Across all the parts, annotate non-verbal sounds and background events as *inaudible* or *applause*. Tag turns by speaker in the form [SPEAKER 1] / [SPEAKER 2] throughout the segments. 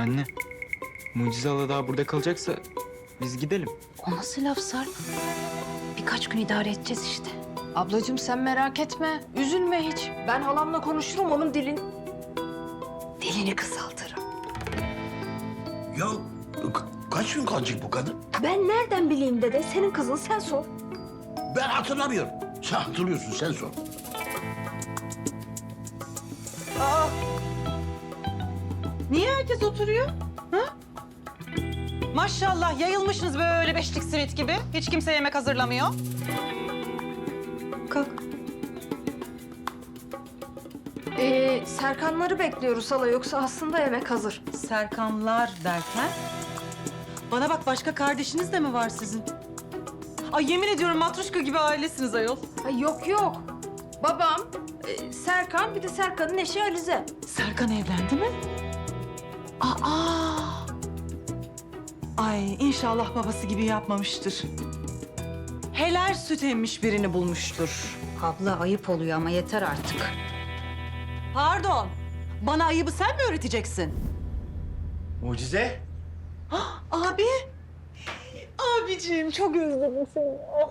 [SPEAKER 1] Anne, Mucize Hala daha burada kalacaksa biz gidelim.
[SPEAKER 2] O nasıl laf Sarp? Birkaç gün idare edeceğiz işte.
[SPEAKER 3] Ablacığım sen merak etme. Üzülme hiç. Ben halamla konuşurum onun dilin.
[SPEAKER 2] Dilini kısaltırım.
[SPEAKER 4] Ya ka- kaç gün kalacak bu kadın?
[SPEAKER 3] Ben nereden bileyim dede? Senin kızın sen sor.
[SPEAKER 4] Ben hatırlamıyorum. Sen hatırlıyorsun sen sor.
[SPEAKER 5] Niye herkes oturuyor? Ha? Maşallah yayılmışsınız böyle beşlik simit gibi. Hiç kimse yemek hazırlamıyor. Kalk.
[SPEAKER 3] Ee, Serkanları bekliyoruz hala yoksa aslında yemek hazır.
[SPEAKER 5] Serkanlar derken? Bana bak başka kardeşiniz de mi var sizin? Ay yemin ediyorum matruşka gibi ailesiniz ayol.
[SPEAKER 3] Ay yok yok. Babam, e, Serkan bir de Serkan'ın eşi Alize.
[SPEAKER 5] Serkan evlendi mi? Aa! Ay inşallah babası gibi yapmamıştır. Helal süt emmiş birini bulmuştur.
[SPEAKER 2] Abla ayıp oluyor ama yeter artık.
[SPEAKER 5] Pardon. Bana ayıbı sen mi öğreteceksin?
[SPEAKER 4] Mucize. *gasps*
[SPEAKER 5] Abi. Abiciğim çok özledim seni. Oh,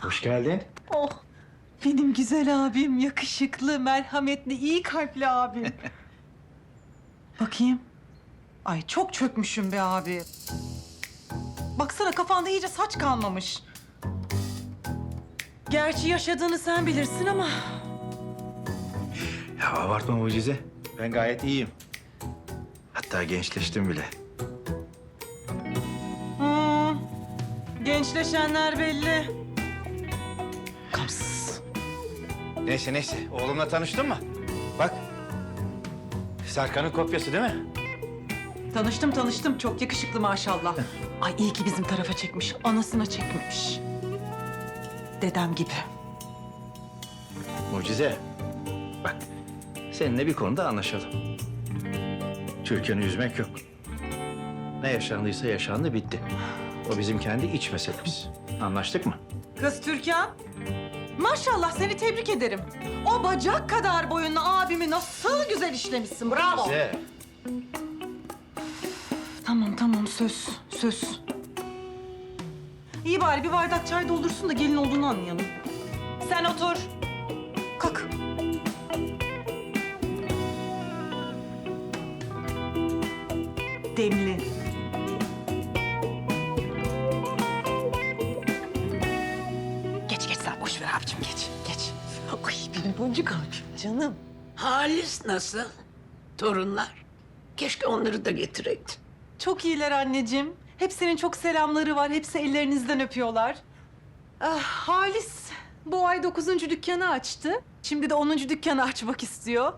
[SPEAKER 4] Hoş geldin.
[SPEAKER 5] oh. Benim güzel abim, yakışıklı, merhametli, iyi kalpli abim. *laughs* Bakayım. Ay çok çökmüşüm be abi. Baksana kafanda iyice saç kalmamış. Gerçi yaşadığını sen bilirsin ama
[SPEAKER 6] Ya abartma Mucize. Ben gayet iyiyim. Hatta gençleştim bile.
[SPEAKER 5] Hmm, gençleşenler belli. Kamsız.
[SPEAKER 6] Neyse neyse. Oğlumla tanıştın mı? Serkan'ın kopyası değil mi?
[SPEAKER 5] Tanıştım tanıştım. Çok yakışıklı maşallah. *laughs* Ay iyi ki bizim tarafa çekmiş. Anasına çekmemiş. Dedem gibi.
[SPEAKER 6] Mucize. Bak. Seninle bir konuda anlaşalım. Türkan'ı üzmek yok. Ne yaşandıysa yaşandı bitti. O bizim kendi iç meselemiz. Anlaştık mı?
[SPEAKER 5] Kız Türkan. Maşallah seni tebrik ederim. O bacak kadar boyunlu abimi nasıl güzel işlemişsin. Bravo.
[SPEAKER 6] Mucize.
[SPEAKER 5] Tamam tamam söz söz. İyi bari bir bardak çay doldursun da gelin olduğunu anlayalım. Sen otur. Kalk. Demli. Boncuk abim canım.
[SPEAKER 7] Halis nasıl? Torunlar. Keşke onları da getireydin.
[SPEAKER 5] Çok iyiler anneciğim. Hepsinin çok selamları var. Hepsi ellerinizden öpüyorlar. Ah, Halis bu ay dokuzuncu dükkanı açtı. Şimdi de onuncu dükkanı açmak istiyor.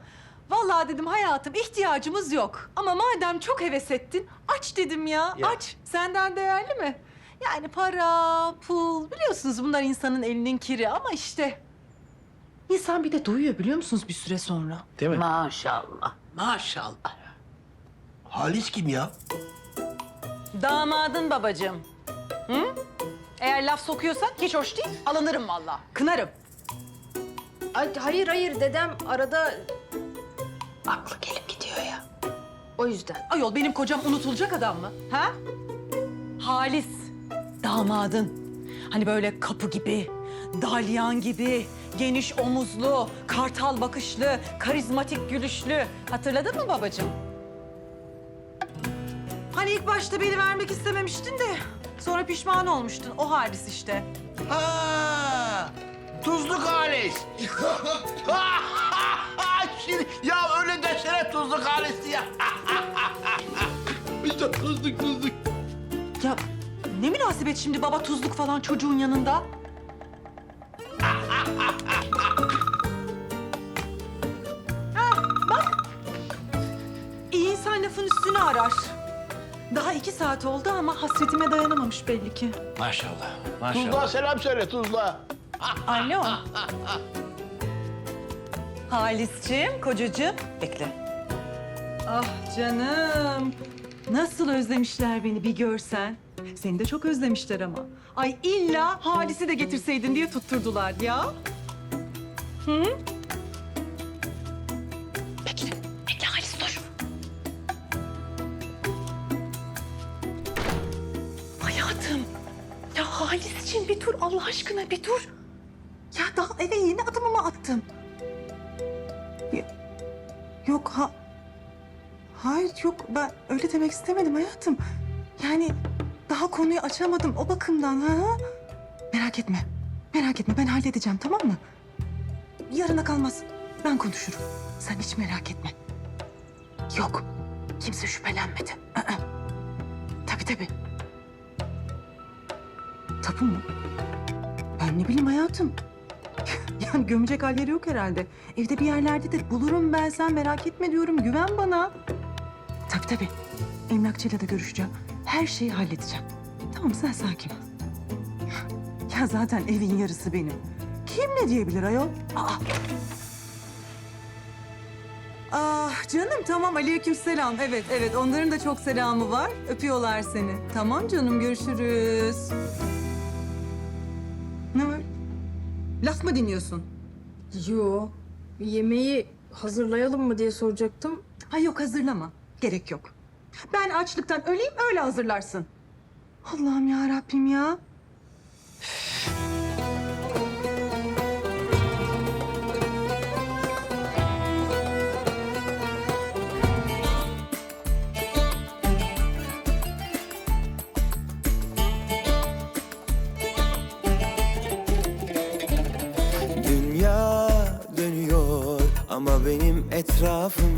[SPEAKER 5] Vallahi dedim hayatım ihtiyacımız yok. Ama madem çok heves ettin aç dedim ya.
[SPEAKER 6] Ya.
[SPEAKER 5] Aç. Senden değerli mi? Yani para, pul biliyorsunuz bunlar insanın elinin kiri ama işte. İnsan bir de doyuyor biliyor musunuz bir süre sonra?
[SPEAKER 6] Değil mi?
[SPEAKER 7] Maşallah. Maşallah.
[SPEAKER 4] Halis kim ya?
[SPEAKER 5] Damadın babacığım. Hı? Eğer laf sokuyorsan hiç hoş değil. Alınırım vallahi. Kınarım.
[SPEAKER 3] Ay, hayır hayır dedem arada
[SPEAKER 7] Aklı gelip gidiyor ya.
[SPEAKER 3] o yüzden.
[SPEAKER 5] Ayol benim kocam unutulacak adam mı? Ha? Halis. Damadın. Hani böyle kapı gibi, dalyan gibi, geniş omuzlu, kartal bakışlı, karizmatik gülüşlü. Hatırladın mı babacığım? Hani ilk başta beni vermek istememiştin de sonra pişman olmuştun. O Halis işte.
[SPEAKER 4] Ha, tuzluk Halis. *laughs* Şimdi, ya öyle desene tuzluk Halis ya. De *laughs* tuzluk tuzluk.
[SPEAKER 5] Ya ne münasebet şimdi baba tuzluk falan çocuğun yanında? İki saat oldu ama hasretime dayanamamış belli ki.
[SPEAKER 6] Maşallah. Maşallah.
[SPEAKER 4] Tuzluğa selam söyle tuzluğa.
[SPEAKER 5] Alo. *laughs* Halisciğim, kocacığım. Bekle. Ah canım. Nasıl özlemişler beni bir görsen. Seni de çok özlemişler ama. Ay illa Halis'i de getirseydin diye tutturdular ya. Hı? Anneciğim bir dur Allah aşkına bir dur. Ya daha eve yeni adımımı attım. Ya- yok ha... Hayır yok ben öyle demek istemedim hayatım. Yani daha konuyu açamadım o bakımdan ha. Merak etme. Merak etme ben halledeceğim tamam mı? Yarına kalmaz. Ben konuşurum. Sen hiç merak etme. Yok. Kimse şüphelenmedi. Aa. Tabii tabii. Tapu mu? Ben ne bileyim hayatım. *laughs* yani gömecek halleri yok herhalde. Evde bir yerlerdedir. Bulurum ben sen merak etme diyorum. Güven bana. Tabii tabii. Emlakçıyla da görüşeceğim. Her şeyi halledeceğim. Tamam sen sakin ol. Ya zaten evin yarısı benim. Kim ne diyebilir ayol? Aa. Ah canım tamam aleyküm selam. Evet evet onların da çok selamı var. Öpüyorlar seni. Tamam canım görüşürüz. Laf mı dinliyorsun?
[SPEAKER 8] Yo, yemeği hazırlayalım mı diye soracaktım.
[SPEAKER 5] Ha yok hazırlama. Gerek yok. Ben açlıktan öleyim öyle hazırlarsın. Allah'ım ya Rabbim ya.
[SPEAKER 9] Ama benim etrafım